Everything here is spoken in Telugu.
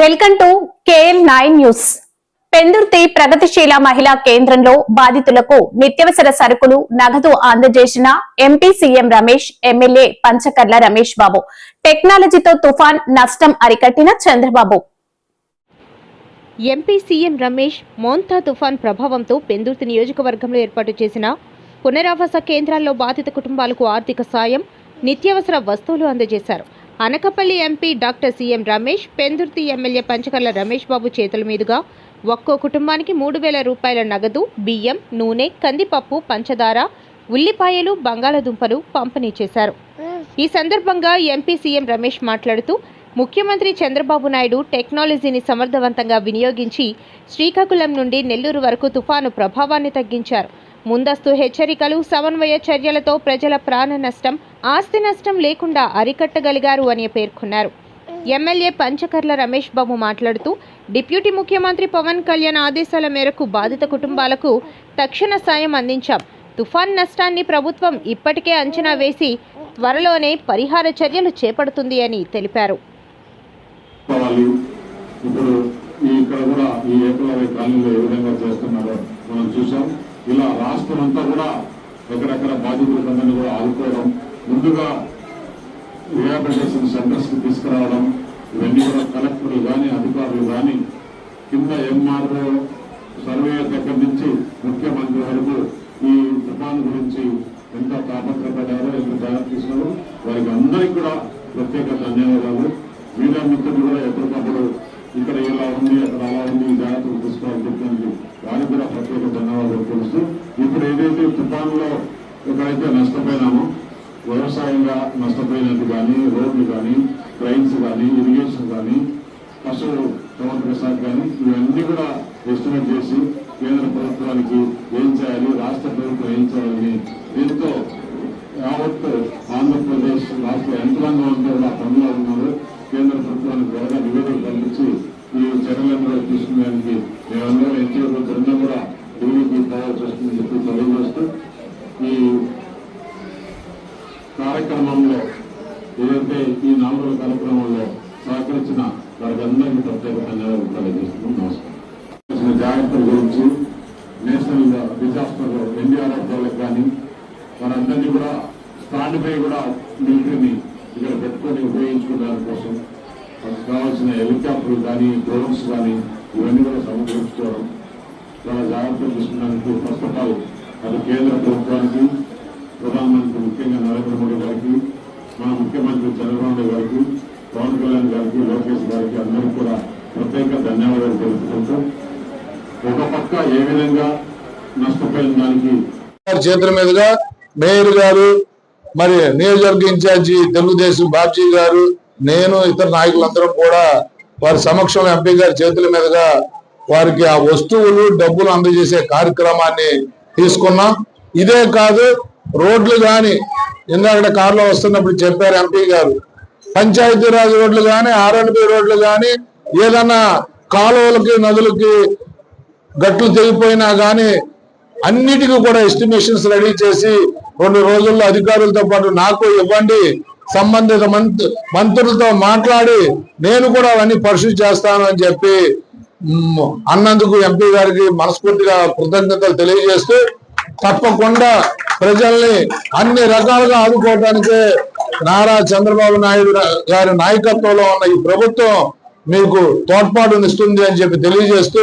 Welcome to KL nine news. Pendurthi ప్రగతిశీల మహిళా కేంద్రంలో బాధితులకు నిత్యవసర సరుకులు నగదు అందజేసిన MP CM Ramesh MLA Panchakarla Ramesh Babu. టెక్నాలజీతో తుఫాన్ నష్టం అరికట్టిన Chandrababu. MP CM Ramesh Montha తుఫాన్ ప్రభావంతో పెందుర్తి నియోజకవర్గంలో ఏర్పాటు చేసిన పునరావాస కేంద్రాల్లో బాధిత కుటుంబాలకు ఆర్థిక సాయం నిత్యావసర వస్తువులు అందజేశారు. Anakapalli MP doctor CM Ramesh Pendurthi MLA Panchakarla Ramesh Babu చేతుల మీదుగా ఒక్కో కుటుంబానికి మూడు వేల రూపాయల నగదు బియ్యం నూనె కందిపప్పు పంచదార ఉల్లిపాయలు బంగాళదుంపలు పంపిణీ చేశారు. ఈ సందర్భంగా ఎంపీ సీఎం రమేష్ మాట్లాడుతూ ముఖ్యమంత్రి చంద్రబాబు నాయుడు టెక్నాలజీని సమర్థవంతంగా వినియోగించి శ్రీకాకుళం నుండి నెల్లూరు వరకు తుఫాను ప్రభావాన్ని తగ్గించారు. ముందస్తు హెచ్చరికలు సమన్వయ చర్యలతో ప్రజల ప్రాణ నష్టం ఆస్తి నష్టం లేకుండా అరికట్టగలిగారు అని పేర్కొన్నారు. ఎమ్మెల్యే పంచకర్ల రమేష్ బాబు మాట్లాడుతూ డిప్యూటీ ముఖ్యమంత్రి పవన్ కళ్యాణ్ ఆదేశాల మేరకు బాధిత కుటుంబాలకు తక్షణ సాయం అందించాం. తుఫాన్ నష్టాన్ని ప్రభుత్వం ఇప్పటికే అంచనా వేసి త్వరలోనే పరిహార చర్యలు చేపడుతుంది అని తెలిపారు. ఇప్పుడు ఈ ఇక్కడ కూడా ఈ ఏకలవ్య కాలనీలో ఏ విధంగా చేస్తున్నారో మనం చూసాం ఇలా రాష్ట్రం అంతా కూడా ఎక్కడెక్కడ బాధితులందరినీ కూడా ఆదుకోవడం ముందుగా రిహాబిలిటేషన్ సెంటర్స్కి తీసుకురావడం ఇవన్నీ కూడా కలెక్టర్లు కానీ అధికారులు కానీ కింద ఎంఆర్ఓ సర్వే దగ్గర నుంచి ముఖ్యమంత్రి వరకు ఈ తుఫాను గురించి ఎంత తాపత్రపడారో ఎంత జాగ్రత్త తీసుకున్నారో వారికి అందరికీ కూడా ప్రత్యేక ధన్యవాదాలు. మీడియా మిత్రులు కూడా ఎప్పటికప్పుడు ఇక్కడ ఇలా ఉంది అక్కడ అలా ఉంది ఈ జాగ్రత్తలు తీసుకోవాలని చెప్పడానికి వారికి కూడా ప్రత్యేక ధన్యవాదాలు తెలుస్తూ ఇప్పుడు ఏదైతే తుఫాన్లో ఎక్కడైతే నష్టపోయినామో వ్యవసాయంగా నష్టపోయినట్టు కానీ రోడ్లు కానీ ట్రైన్స్ కానీ ఇరిగేషన్ కానీ పశువులు టమాటో ప్రసాద్ కానీ ఇవన్నీ కూడా ఎస్టిమేట్ చేసి కేంద్ర ప్రభుత్వానికి ఏం చేయాలి రాష్ట్ర ప్రభుత్వం ఏం చేయాలని దీంతో యావత్ ఆంధ్రప్రదేశ్ రాష్ట్ర యంత్రాంగం అంతా కూడా పనులు ఉన్నారు. కేంద్ర ప్రభుత్వానికి త్వరగా నివేదిక పంపించి ఈ చర్యలను కూడా తీసుకునేందుకు మేమందరం ఎన్టీఆర్ బృందం కూడా ఢిల్లీకి పోవాల్సి వస్తుందని చెప్పి తెలియజేస్తూ ఈ కార్యక్రమంలో ఏదైతే ఈ నాలుగు రోజుల కార్యక్రమంలో సహకరించిన వారికి అందరికీ ప్రత్యేక ధన్యవాదాలు తెలియజేస్తున్నాం నమస్కారం. చేసిన జాగ్రత్తల గురించి నేషనల్ డిజాస్టర్ ఎన్డీఆర్ఎఫ్ వాళ్ళకి కానీ వారందరినీ కూడా స్టాండ్ పై కూడా మిలిటరీని ఇక్కడ పెట్టుకొని ఉపయోగించుకోవడానికి కోసం మనకు కావాల్సిన హెలికాప్టర్లు కానీ డ్రోన్స్ కానీ ఇవన్నీ కూడా సమకూర్చుకోవడం చాలా జాగ్రత్తలు తీసుకున్నందుకు ఫస్ట్ ఆఫ్ ఆల్ అది కేంద్ర ప్రభుత్వానికి ప్రధానమంత్రి ముఖ్యంగా నరేంద్ర మోడీ గారికి మా ముఖ్యమంత్రి చంద్రబాబు గారికి పవన్ కళ్యాణ్ గారికి లోకేష్ గారికి అందరికీ కూడా ప్రత్యేక ధన్యవాదాలు తెలుపుకుంటూ ఒక పక్క ఏ విధంగా నష్టపోయిన దానికి చేతుల మీదుగా మేయర్ గారు మరి నియోజకవర్గ ఇన్ఛార్జి తెలుగుదేశం బాబ్జీ గారు నేను ఇతర నాయకులందరం కూడా వారి సమక్షంలో ఎంపీ గారి చేతుల మీదుగా వారికి ఆ వస్తువులు డబ్బులు అందజేసే కార్యక్రమాన్ని తీసుకున్నాం. ఇదే కాదు రోడ్లు కానీ ఇందాక కారులో వస్తున్నప్పుడు చెప్పారు ఎంపీ గారు. పంచాయతీరాజ్ రోడ్లు కానీ ఆర్ఎన్బి రోడ్లు కానీ ఏదన్నా కాలువలకి నదులకి గట్లు తెగిపోయినా కానీ అన్నిటికీ కూడా ఎస్టిమేషన్స్ రెడీ చేసి రెండు రోజుల్లో అధికారులతో పాటు నాకు ఇవ్వండి సంబంధిత మంత్రులతో మాట్లాడి నేను కూడా అవన్నీ పరిశీలి చేస్తాను అని చెప్పి అన్నందుకు ఎంపీ గారికి మనస్ఫూర్తిగా కృతజ్ఞతలు తెలియజేస్తూ తప్పకుండా ప్రజల్ని అన్ని రకాలుగా ఆదుకోవటానికే నారా చంద్రబాబు నాయుడు గారి నాయకత్వంలో ఉన్న ఈ ప్రభుత్వం మీకు తోడ్పాటునిస్తుంది అని చెప్పి తెలియజేస్తూ